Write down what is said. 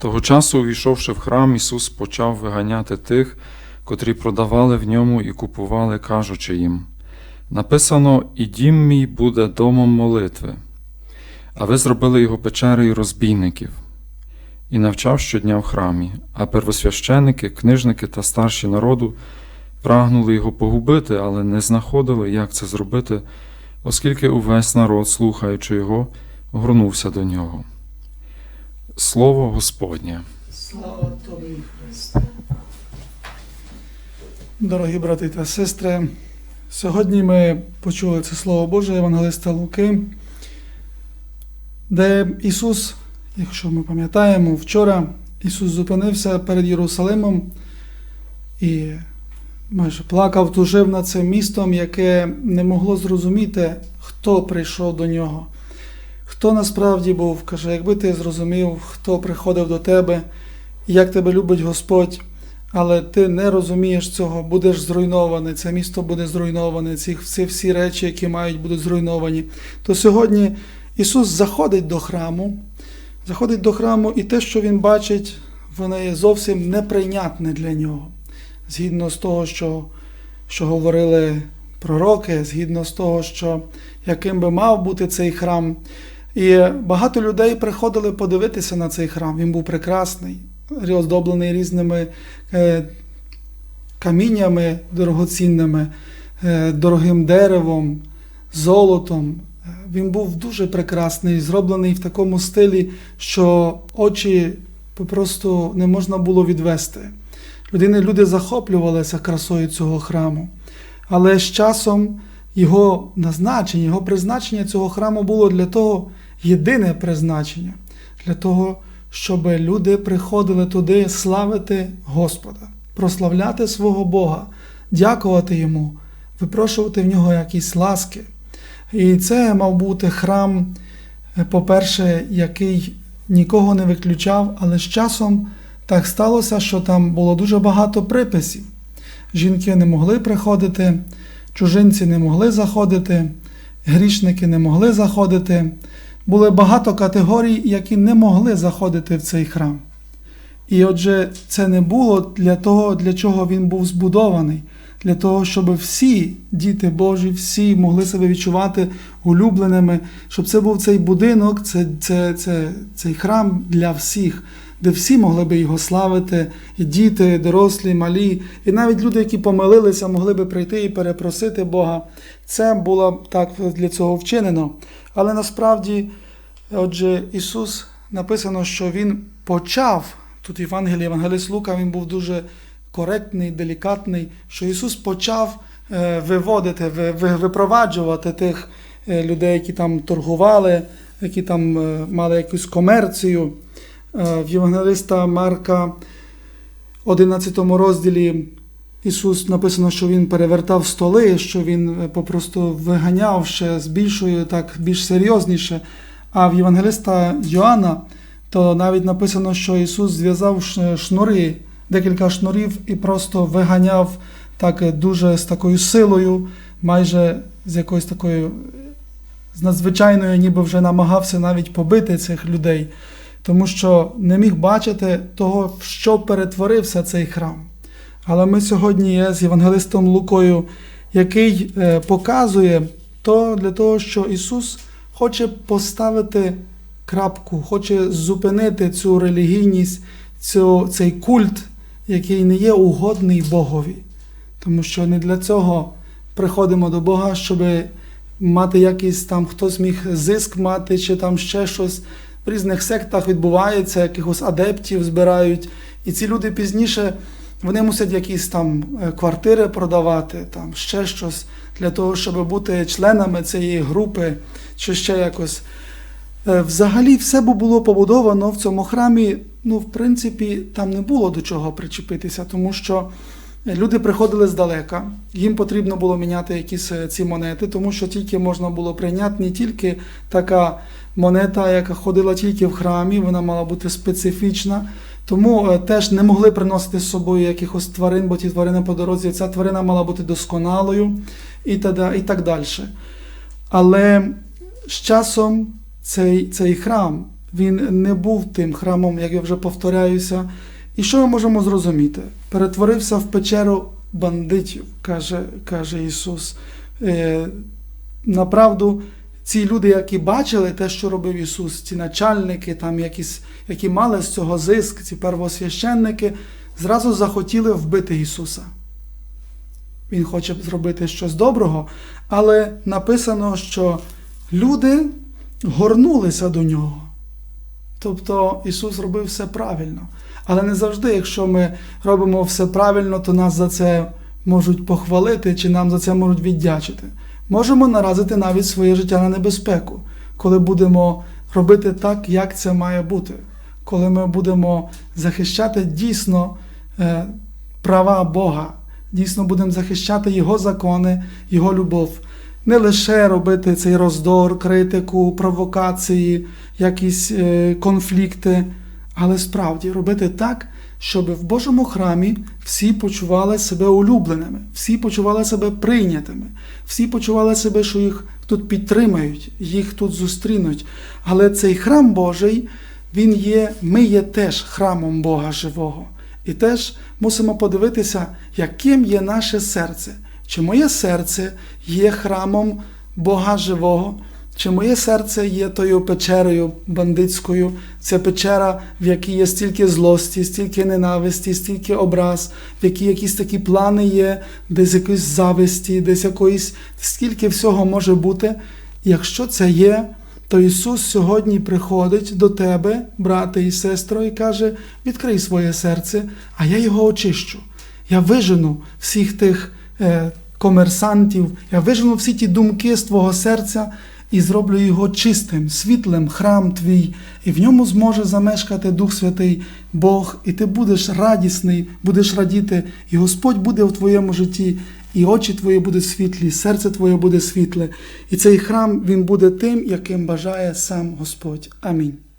Того часу, увійшовши в храм, Ісус почав виганяти тих, котрі продавали в ньому і купували, кажучи їм: Написано, і дім мій буде домом молитви, а ви зробили його печерою розбійників. І навчав щодня в храмі, а первосвященики, книжники та старші народу прагнули його погубити, але не знаходили, як це зробити, оскільки увесь народ, слухаючи його, горнувся до нього. Слово Господнє. Слава Тобі, Христе. Дорогі брати та сестри, сьогодні ми почули це Слово Боже Євангелиста Луки, де Ісус, якщо ми пам'ятаємо, вчора Ісус зупинився перед Єрусалимом і майже плакав, тужив над цим містом, яке не могло зрозуміти, хто прийшов до нього. Хто насправді був, каже, якби ти зрозумів, хто приходив до тебе, як тебе любить Господь, але ти не розумієш цього, будеш зруйнований, це місто буде зруйноване, ці, ці всі речі, які мають, будуть зруйновані. То сьогодні Ісус заходить до храму, заходить до храму, і те, що Він бачить, воно є зовсім неприйнятне для нього. Згідно з того, що, що говорили пророки, згідно з того, що яким би мав бути цей храм. І багато людей приходили подивитися на цей храм. Він був прекрасний, оздоблений різними е, каміннями дорогоцінними, е, дорогим деревом, золотом. Він був дуже прекрасний, зроблений в такому стилі, що очі просто не можна було відвести. Людини, люди захоплювалися красою цього храму. Але з часом його назначення, його призначення цього храму було для того, єдине призначення, для того, щоб люди приходили туди славити Господа, прославляти свого Бога, дякувати йому, випрошувати в нього якісь ласки. І це мав бути храм, е, по-перше, який нікого не виключав, але з часом так сталося, що там було дуже багато приписів. Жінки не могли приходити, чужинці не могли заходити, грішники не могли заходити. Були багато категорій, які не могли заходити в цей храм. І отже, це не було для того, для чого він був збудований, для того, щоб всі діти Божі, всі могли себе відчувати улюбленими, щоб це був цей будинок, це, це, це, цей храм для всіх, де всі могли би його славити, і діти, дорослі, малі, і навіть люди, які помилилися, могли би прийти і перепросити Бога. Це було так для цього вчинено. Але насправді, отже, Ісус написано, що Він почав тут Євангелій, Євангеліст Лука, він був дуже коректний, делікатний, що Ісус почав е, виводити, ви- ви- випроваджувати тих е, людей, які там торгували, які там е, мали якусь комерцію. В Євангелиста Марка, 11 розділі, Ісус написано, що Він перевертав столи, що Він попросту виганяв ще з більшою, так більш серйозніше. А в Євангелиста Йоанна, то навіть написано, що Ісус зв'язав шнури, декілька шнурів і просто виганяв так дуже з такою силою, майже з якоюсь такою з надзвичайною, ніби вже намагався навіть побити цих людей, тому що не міг бачити того, що перетворився цей храм. Але ми сьогодні є з Євангелистом Лукою, який е, показує то для того, що Ісус хоче поставити крапку, хоче зупинити цю релігійність, цю, цей культ, який не є угодний Богові. Тому що не для цього приходимо до Бога, щоб мати якийсь там хтось міг зиск мати, чи там ще щось. В різних сектах відбувається, якихось адептів збирають. І ці люди пізніше вони мусять якісь там е, квартири продавати, там ще щось для того, щоб бути членами цієї групи, чи ще якось. Е, Взагалі, все було побудовано в цьому храмі. Ну, в принципі, там не було до чого причепитися, тому що люди приходили здалека, їм потрібно було міняти якісь е, ці монети, тому що тільки можна було прийняти не тільки така монета, яка ходила тільки в храмі, вона мала бути специфічна. Тому е, теж не могли приносити з собою якихось тварин, бо ті тварини по дорозі, ця тварина мала бути досконалою і так далі. Але з часом цей, цей храм він не був тим храмом, як я вже повторяюся. І що ми можемо зрозуміти? Перетворився в печеру бандитів, каже, каже Ісус. Е, направду, ці люди, які бачили те, що робив Ісус, ці начальники, там якісь, які мали з цього зиск, ці первосвященники, зразу захотіли вбити Ісуса. Він хоче зробити щось доброго, але написано, що люди горнулися до нього. Тобто Ісус робив все правильно. Але не завжди, якщо ми робимо все правильно, то нас за це можуть похвалити чи нам за це можуть віддячити. Можемо наразити навіть своє життя на небезпеку, коли будемо робити так, як це має бути, коли ми будемо захищати дійсно е, права Бога, дійсно будемо захищати Його закони, Його любов. Не лише робити цей роздор, критику, провокації, якісь е, конфлікти, але справді робити так, щоб в Божому храмі всі почували себе улюбленими, всі почували себе прийнятими, всі почували себе, що їх тут підтримають, їх тут зустрінуть. Але цей храм Божий, він є, ми є теж храмом Бога живого. І теж мусимо подивитися, яким є наше серце. Чи моє серце є храмом Бога живого? Чи моє серце є тою печерою бандитською, це печера, в якій є стільки злості, стільки ненависті, стільки образ, в якій якісь такі плани є, десь якоїсь зависті, десь якоїсь, скільки всього може бути. Якщо це є, то Ісус сьогодні приходить до тебе, брате і сестро, і каже: відкрий своє серце, а я його очищу. Я вижену всіх тих е, комерсантів, я вижену всі ті думки з твого серця і зроблю його чистим, світлим, храм твій, і в ньому зможе замешкати Дух Святий Бог, і ти будеш радісний, будеш радіти, і Господь буде в твоєму житті, і очі твої будуть світлі, серце твоє буде світле, і цей храм він буде тим, яким бажає сам Господь. Амінь.